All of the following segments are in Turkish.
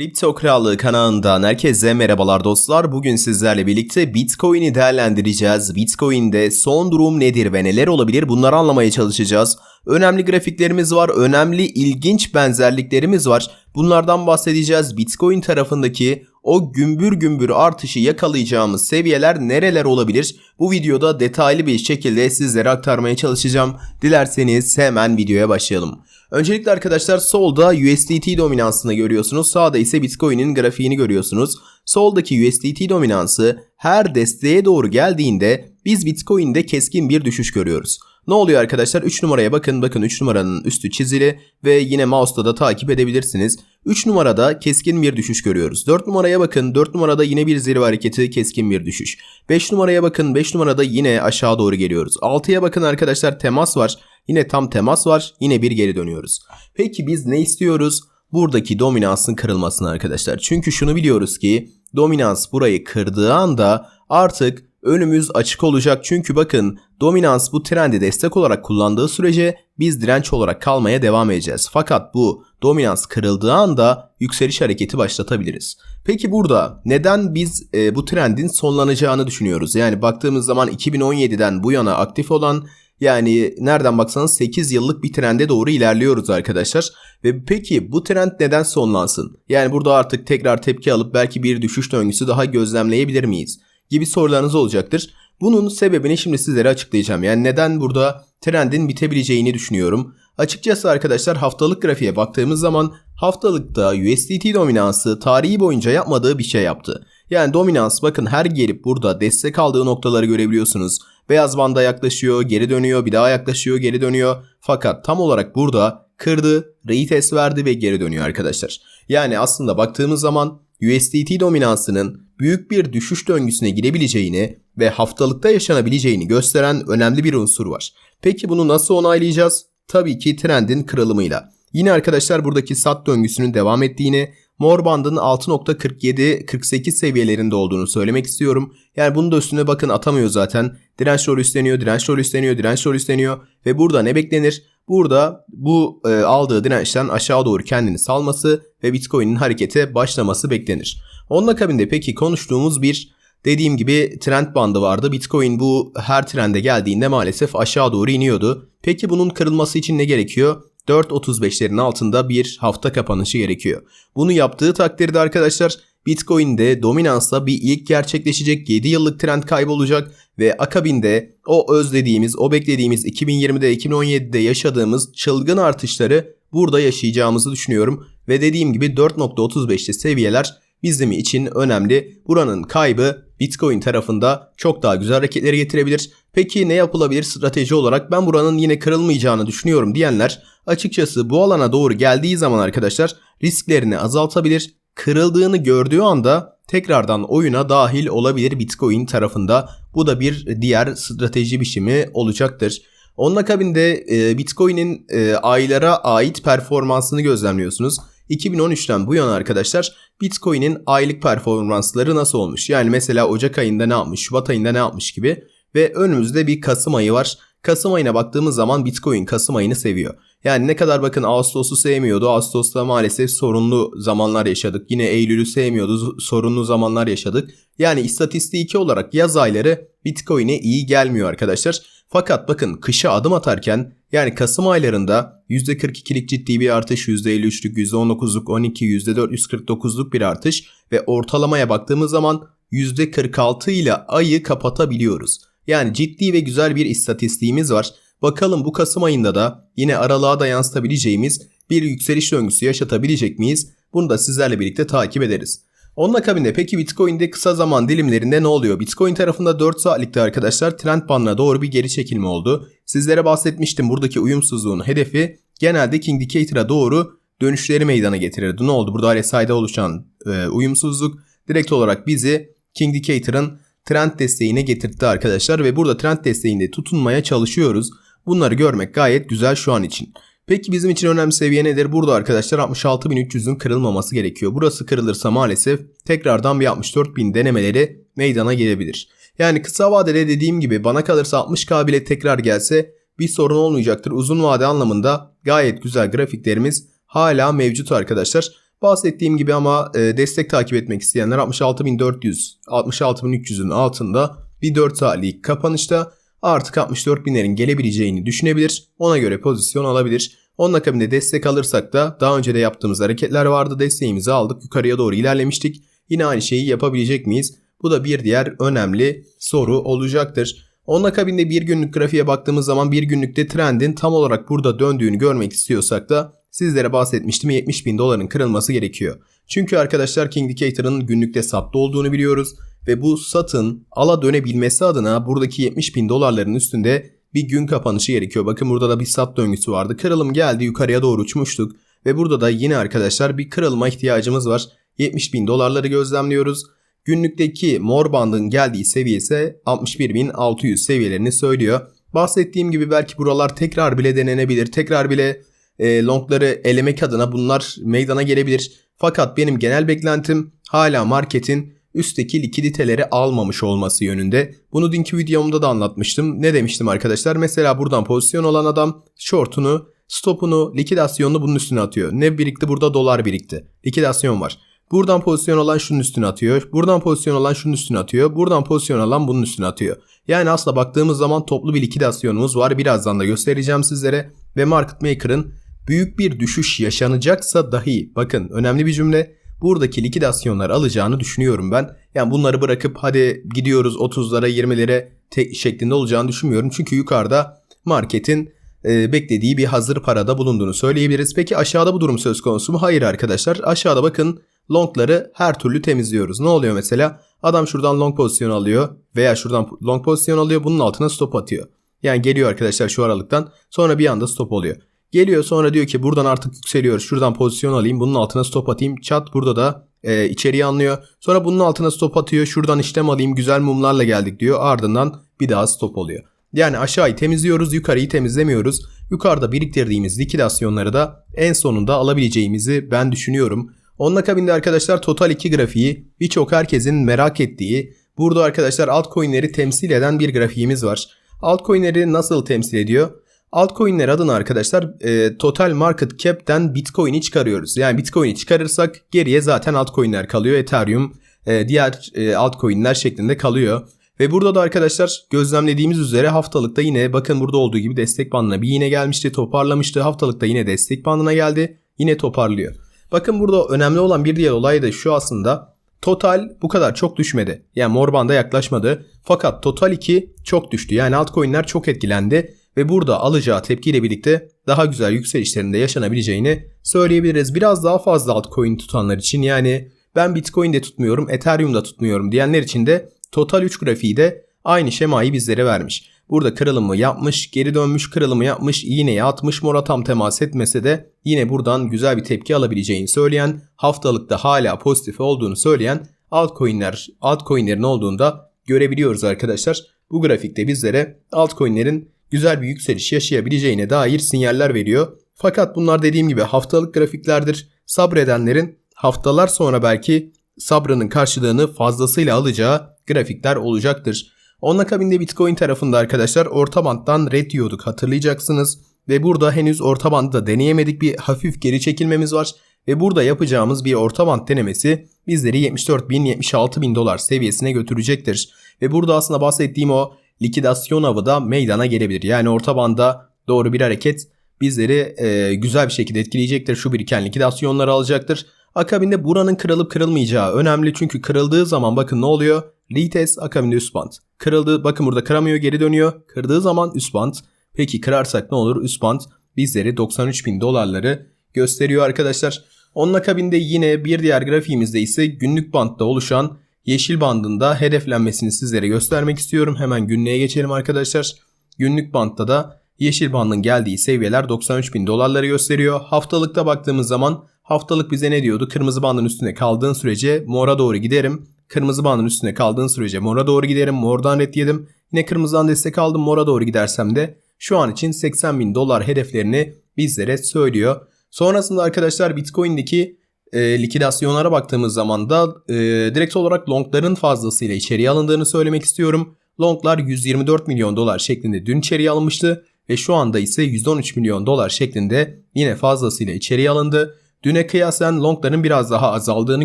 Kripto Krallığı kanalından herkese merhabalar dostlar. Bugün sizlerle birlikte Bitcoin'i değerlendireceğiz. Bitcoin'de son durum nedir ve neler olabilir bunları anlamaya çalışacağız. Önemli grafiklerimiz var, önemli ilginç benzerliklerimiz var. Bunlardan bahsedeceğiz. Bitcoin tarafındaki o gümbür gümbür artışı yakalayacağımız seviyeler nereler olabilir? Bu videoda detaylı bir şekilde sizlere aktarmaya çalışacağım. Dilerseniz hemen videoya başlayalım. Öncelikle arkadaşlar solda USDT dominansını görüyorsunuz. Sağda ise Bitcoin'in grafiğini görüyorsunuz. Soldaki USDT dominansı her desteğe doğru geldiğinde biz Bitcoin'de keskin bir düşüş görüyoruz. Ne oluyor arkadaşlar? 3 numaraya bakın. Bakın 3 numaranın üstü çizili ve yine mouse'da da takip edebilirsiniz. 3 numarada keskin bir düşüş görüyoruz. 4 numaraya bakın. 4 numarada yine bir zirve hareketi keskin bir düşüş. 5 numaraya bakın. 5 numarada yine aşağı doğru geliyoruz. 6'ya bakın arkadaşlar temas var. Yine tam temas var. Yine bir geri dönüyoruz. Peki biz ne istiyoruz? Buradaki dominansın kırılmasını arkadaşlar. Çünkü şunu biliyoruz ki dominans burayı kırdığı anda artık önümüz açık olacak. Çünkü bakın dominans bu trendi destek olarak kullandığı sürece biz direnç olarak kalmaya devam edeceğiz. Fakat bu dominans kırıldığı anda yükseliş hareketi başlatabiliriz. Peki burada neden biz e, bu trendin sonlanacağını düşünüyoruz? Yani baktığımız zaman 2017'den bu yana aktif olan yani nereden baksanız 8 yıllık bir trende doğru ilerliyoruz arkadaşlar. Ve peki bu trend neden sonlansın? Yani burada artık tekrar tepki alıp belki bir düşüş döngüsü daha gözlemleyebilir miyiz? Gibi sorularınız olacaktır. Bunun sebebini şimdi sizlere açıklayacağım. Yani neden burada trendin bitebileceğini düşünüyorum. Açıkçası arkadaşlar haftalık grafiğe baktığımız zaman haftalıkta USDT dominansı tarihi boyunca yapmadığı bir şey yaptı. Yani dominans bakın her gelip burada destek aldığı noktaları görebiliyorsunuz. Beyaz banda yaklaşıyor, geri dönüyor, bir daha yaklaşıyor, geri dönüyor. Fakat tam olarak burada kırdı, retest verdi ve geri dönüyor arkadaşlar. Yani aslında baktığımız zaman USDT dominansının büyük bir düşüş döngüsüne girebileceğini ve haftalıkta yaşanabileceğini gösteren önemli bir unsur var. Peki bunu nasıl onaylayacağız? Tabii ki trendin kırılımıyla. Yine arkadaşlar buradaki sat döngüsünün devam ettiğini, mor bandın 6.47-48 seviyelerinde olduğunu söylemek istiyorum. Yani bunun da üstüne bakın atamıyor zaten. Direnç rol üstleniyor, direnç rol üstleniyor, direnç rol üstleniyor. Ve burada ne beklenir? Burada bu e, aldığı dirençten aşağı doğru kendini salması ve Bitcoin'in harekete başlaması beklenir. Onun akabinde peki konuştuğumuz bir dediğim gibi trend bandı vardı. Bitcoin bu her trende geldiğinde maalesef aşağı doğru iniyordu. Peki bunun kırılması için ne gerekiyor? 4.35'lerin altında bir hafta kapanışı gerekiyor. Bunu yaptığı takdirde arkadaşlar Bitcoin'de dominansla bir ilk gerçekleşecek 7 yıllık trend kaybolacak ve akabinde o özlediğimiz, o beklediğimiz 2020'de 2017'de yaşadığımız çılgın artışları burada yaşayacağımızı düşünüyorum. Ve dediğim gibi 4.35'li seviyeler bizim için önemli. Buranın kaybı Bitcoin tarafında çok daha güzel hareketleri getirebilir. Peki ne yapılabilir strateji olarak? Ben buranın yine kırılmayacağını düşünüyorum diyenler açıkçası bu alana doğru geldiği zaman arkadaşlar risklerini azaltabilir. Kırıldığını gördüğü anda tekrardan oyuna dahil olabilir Bitcoin tarafında. Bu da bir diğer strateji biçimi olacaktır. Onun akabinde e, Bitcoin'in e, aylara ait performansını gözlemliyorsunuz. 2013'ten bu yana arkadaşlar Bitcoin'in aylık performansları nasıl olmuş? Yani mesela Ocak ayında ne yapmış, Şubat ayında ne yapmış gibi ve önümüzde bir Kasım ayı var. Kasım ayına baktığımız zaman Bitcoin Kasım ayını seviyor. Yani ne kadar bakın Ağustos'u sevmiyordu. Ağustos'ta maalesef sorunlu zamanlar yaşadık. Yine Eylül'ü sevmiyordu. Sorunlu zamanlar yaşadık. Yani istatistiki olarak yaz ayları Bitcoin'e iyi gelmiyor arkadaşlar. Fakat bakın kışa adım atarken yani Kasım aylarında %42'lik ciddi bir artış, %53'lük, %19'luk, 12, %449'luk bir artış ve ortalamaya baktığımız zaman %46 ile ayı kapatabiliyoruz. Yani ciddi ve güzel bir istatistiğimiz var. Bakalım bu Kasım ayında da yine aralığa da yansıtabileceğimiz bir yükseliş döngüsü yaşatabilecek miyiz? Bunu da sizlerle birlikte takip ederiz. Onun akabinde peki Bitcoin'de kısa zaman dilimlerinde ne oluyor? Bitcoin tarafında 4 saatlikte arkadaşlar trend bandına doğru bir geri çekilme oldu. Sizlere bahsetmiştim buradaki uyumsuzluğun hedefi genelde King Indicator'a doğru dönüşleri meydana getirirdi. Ne oldu? Burada RSI'de oluşan e, uyumsuzluk direkt olarak bizi King Indicator'ın trend desteğine getirtti arkadaşlar ve burada trend desteğinde tutunmaya çalışıyoruz. Bunları görmek gayet güzel şu an için. Peki bizim için önemli seviye nedir? Burada arkadaşlar 66.300'ün kırılmaması gerekiyor. Burası kırılırsa maalesef tekrardan bir 64.000 denemeleri meydana gelebilir. Yani kısa vadede dediğim gibi bana kalırsa 60k bile tekrar gelse bir sorun olmayacaktır. Uzun vade anlamında gayet güzel grafiklerimiz hala mevcut arkadaşlar. Bahsettiğim gibi ama e, destek takip etmek isteyenler 66.400, 66.300'ün altında bir 4 saatlik kapanışta artık 64.000'lerin gelebileceğini düşünebilir. Ona göre pozisyon alabilir. Onun akabinde destek alırsak da daha önce de yaptığımız hareketler vardı. Desteğimizi aldık. Yukarıya doğru ilerlemiştik. Yine aynı şeyi yapabilecek miyiz? Bu da bir diğer önemli soru olacaktır. Onun akabinde bir günlük grafiğe baktığımız zaman bir günlükte trendin tam olarak burada döndüğünü görmek istiyorsak da sizlere bahsetmiştim 70 bin doların kırılması gerekiyor. Çünkü arkadaşlar King Indicator'ın günlükte sattı olduğunu biliyoruz ve bu satın ala dönebilmesi adına buradaki 70 bin dolarların üstünde bir gün kapanışı gerekiyor. Bakın burada da bir sat döngüsü vardı. Kırılım geldi yukarıya doğru uçmuştuk ve burada da yine arkadaşlar bir kırılma ihtiyacımız var. 70 bin dolarları gözlemliyoruz. Günlükteki mor bandın geldiği seviye ise 61.600 seviyelerini söylüyor. Bahsettiğim gibi belki buralar tekrar bile denenebilir. Tekrar bile e, longları elemek adına bunlar meydana gelebilir. Fakat benim genel beklentim hala marketin üstteki likiditeleri almamış olması yönünde. Bunu dünkü videomda da anlatmıştım. Ne demiştim arkadaşlar? Mesela buradan pozisyon olan adam short'unu, stop'unu, likidasyonunu bunun üstüne atıyor. Ne birikti? Burada dolar birikti. Likidasyon var. Buradan pozisyon alan şunun üstüne atıyor. Buradan pozisyon alan şunun üstüne atıyor. Buradan pozisyon alan bunun üstüne atıyor. Yani aslında baktığımız zaman toplu bir likidasyonumuz var. Birazdan da göstereceğim sizlere. Ve market maker'ın büyük bir düşüş yaşanacaksa dahi bakın önemli bir cümle buradaki likidasyonlar alacağını düşünüyorum ben. Yani bunları bırakıp hadi gidiyoruz 30'lara 20'lere tek şeklinde olacağını düşünmüyorum. Çünkü yukarıda marketin e, beklediği bir hazır parada bulunduğunu söyleyebiliriz. Peki aşağıda bu durum söz konusu mu? Hayır arkadaşlar. Aşağıda bakın longları her türlü temizliyoruz. Ne oluyor mesela? Adam şuradan long pozisyon alıyor veya şuradan long pozisyon alıyor bunun altına stop atıyor. Yani geliyor arkadaşlar şu aralıktan sonra bir anda stop oluyor. Geliyor sonra diyor ki buradan artık yükseliyor. Şuradan pozisyon alayım. Bunun altına stop atayım. Çat burada da e, içeriye anlıyor. Sonra bunun altına stop atıyor. Şuradan işlem alayım. Güzel mumlarla geldik diyor. Ardından bir daha stop oluyor. Yani aşağıyı temizliyoruz. Yukarıyı temizlemiyoruz. Yukarıda biriktirdiğimiz likidasyonları da en sonunda alabileceğimizi ben düşünüyorum. Onun akabinde arkadaşlar Total 2 grafiği birçok herkesin merak ettiği burada arkadaşlar altcoin'leri temsil eden bir grafiğimiz var. Altcoin'leri nasıl temsil ediyor? Altcoin'ler adına arkadaşlar e, total market cap'ten Bitcoin'i çıkarıyoruz. Yani Bitcoin'i çıkarırsak geriye zaten altcoin'ler kalıyor. Ethereum, e, diğer e, altcoin'ler şeklinde kalıyor. Ve burada da arkadaşlar gözlemlediğimiz üzere haftalıkta yine bakın burada olduğu gibi destek bandına bir yine gelmişti toparlamıştı. Haftalıkta yine destek bandına geldi yine toparlıyor. Bakın burada önemli olan bir diğer olay da şu aslında. Total bu kadar çok düşmedi. Yani mor banda yaklaşmadı. Fakat Total 2 çok düştü. Yani altcoin'ler çok etkilendi ve burada alacağı tepkiyle birlikte daha güzel yükselişlerinde yaşanabileceğini söyleyebiliriz. Biraz daha fazla altcoin tutanlar için yani ben Bitcoin de tutmuyorum, Ethereum da tutmuyorum diyenler için de Total 3 grafiği de aynı şemayı bizlere vermiş. Burada kırılımı yapmış, geri dönmüş, kırılımı yapmış, iğneye atmış, mora tam temas etmese de yine buradan güzel bir tepki alabileceğini söyleyen, haftalıkta hala pozitif olduğunu söyleyen altcoin'ler, altcoin'lerin olduğunda görebiliyoruz arkadaşlar. Bu grafikte bizlere altcoin'lerin güzel bir yükseliş yaşayabileceğine dair sinyaller veriyor. Fakat bunlar dediğim gibi haftalık grafiklerdir. Sabredenlerin haftalar sonra belki sabrının karşılığını fazlasıyla alacağı grafikler olacaktır. Onun akabinde Bitcoin tarafında arkadaşlar orta banttan red diyorduk hatırlayacaksınız. Ve burada henüz orta bandı da deneyemedik bir hafif geri çekilmemiz var. Ve burada yapacağımız bir orta band denemesi bizleri 74 bin 76 bin dolar seviyesine götürecektir. Ve burada aslında bahsettiğim o likidasyon avı da meydana gelebilir. Yani orta banda doğru bir hareket bizleri e, güzel bir şekilde etkileyecektir. Şu biriken likidasyonları alacaktır. Akabinde buranın kırılıp kırılmayacağı önemli çünkü kırıldığı zaman bakın ne oluyor? Retest akabinde üst band. Kırıldı bakın burada kıramıyor geri dönüyor. Kırdığı zaman üst band. Peki kırarsak ne olur? Üst band bizleri 93 bin dolarları gösteriyor arkadaşlar. Onun akabinde yine bir diğer grafiğimizde ise günlük bantta oluşan yeşil bandında hedeflenmesini sizlere göstermek istiyorum. Hemen günlüğe geçelim arkadaşlar. Günlük bantta da yeşil bandın geldiği seviyeler 93 bin dolarları gösteriyor. Haftalıkta baktığımız zaman haftalık bize ne diyordu? Kırmızı bandın üstünde kaldığın sürece mora doğru giderim. Kırmızı bandın üstünde kaldığın sürece mora doğru giderim. Mordan red yedim. Yine kırmızıdan destek aldım. Mora doğru gidersem de şu an için 80 bin dolar hedeflerini bizlere söylüyor. Sonrasında arkadaşlar Bitcoin'deki e, likidasyonlara baktığımız zaman da e, direkt olarak longların fazlasıyla içeriye alındığını söylemek istiyorum. Longlar 124 milyon dolar şeklinde dün içeriye alınmıştı ve şu anda ise 113 milyon dolar şeklinde yine fazlasıyla içeriye alındı. düne kıyasen longların biraz daha azaldığını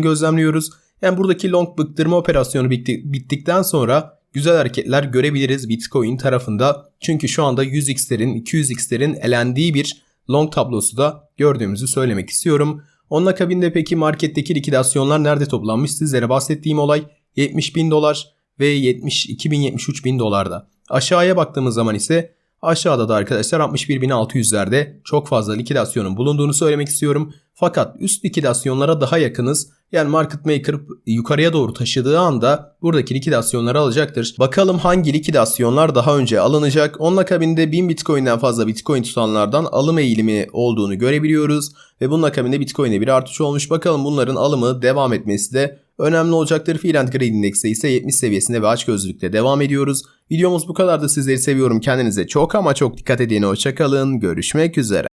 gözlemliyoruz. Yani buradaki long bıktırma operasyonu bitti- bittikten sonra güzel hareketler görebiliriz Bitcoin tarafında. Çünkü şu anda 100x'lerin 200x'lerin elendiği bir long tablosu da gördüğümüzü söylemek istiyorum. Onun akabinde peki marketteki likidasyonlar nerede toplanmış? Sizlere bahsettiğim olay 70 bin dolar ve 72 bin 73 bin dolarda. Aşağıya baktığımız zaman ise aşağıda da arkadaşlar 61.600'lerde çok fazla likidasyonun bulunduğunu söylemek istiyorum. Fakat üst likidasyonlara daha yakınız. Yani market maker yukarıya doğru taşıdığı anda buradaki likidasyonları alacaktır. Bakalım hangi likidasyonlar daha önce alınacak. Onun akabinde 1000 bitcoin'den fazla bitcoin tutanlardan alım eğilimi olduğunu görebiliyoruz. Ve bunun akabinde bitcoin'e bir artış olmuş. Bakalım bunların alımı devam etmesi de önemli olacaktır. Fear and Greed Index'te ise 70 seviyesinde ve açgözlülükte devam ediyoruz. Videomuz bu kadardı. Sizleri seviyorum. Kendinize çok ama çok dikkat edin. Hoşçakalın. Görüşmek üzere.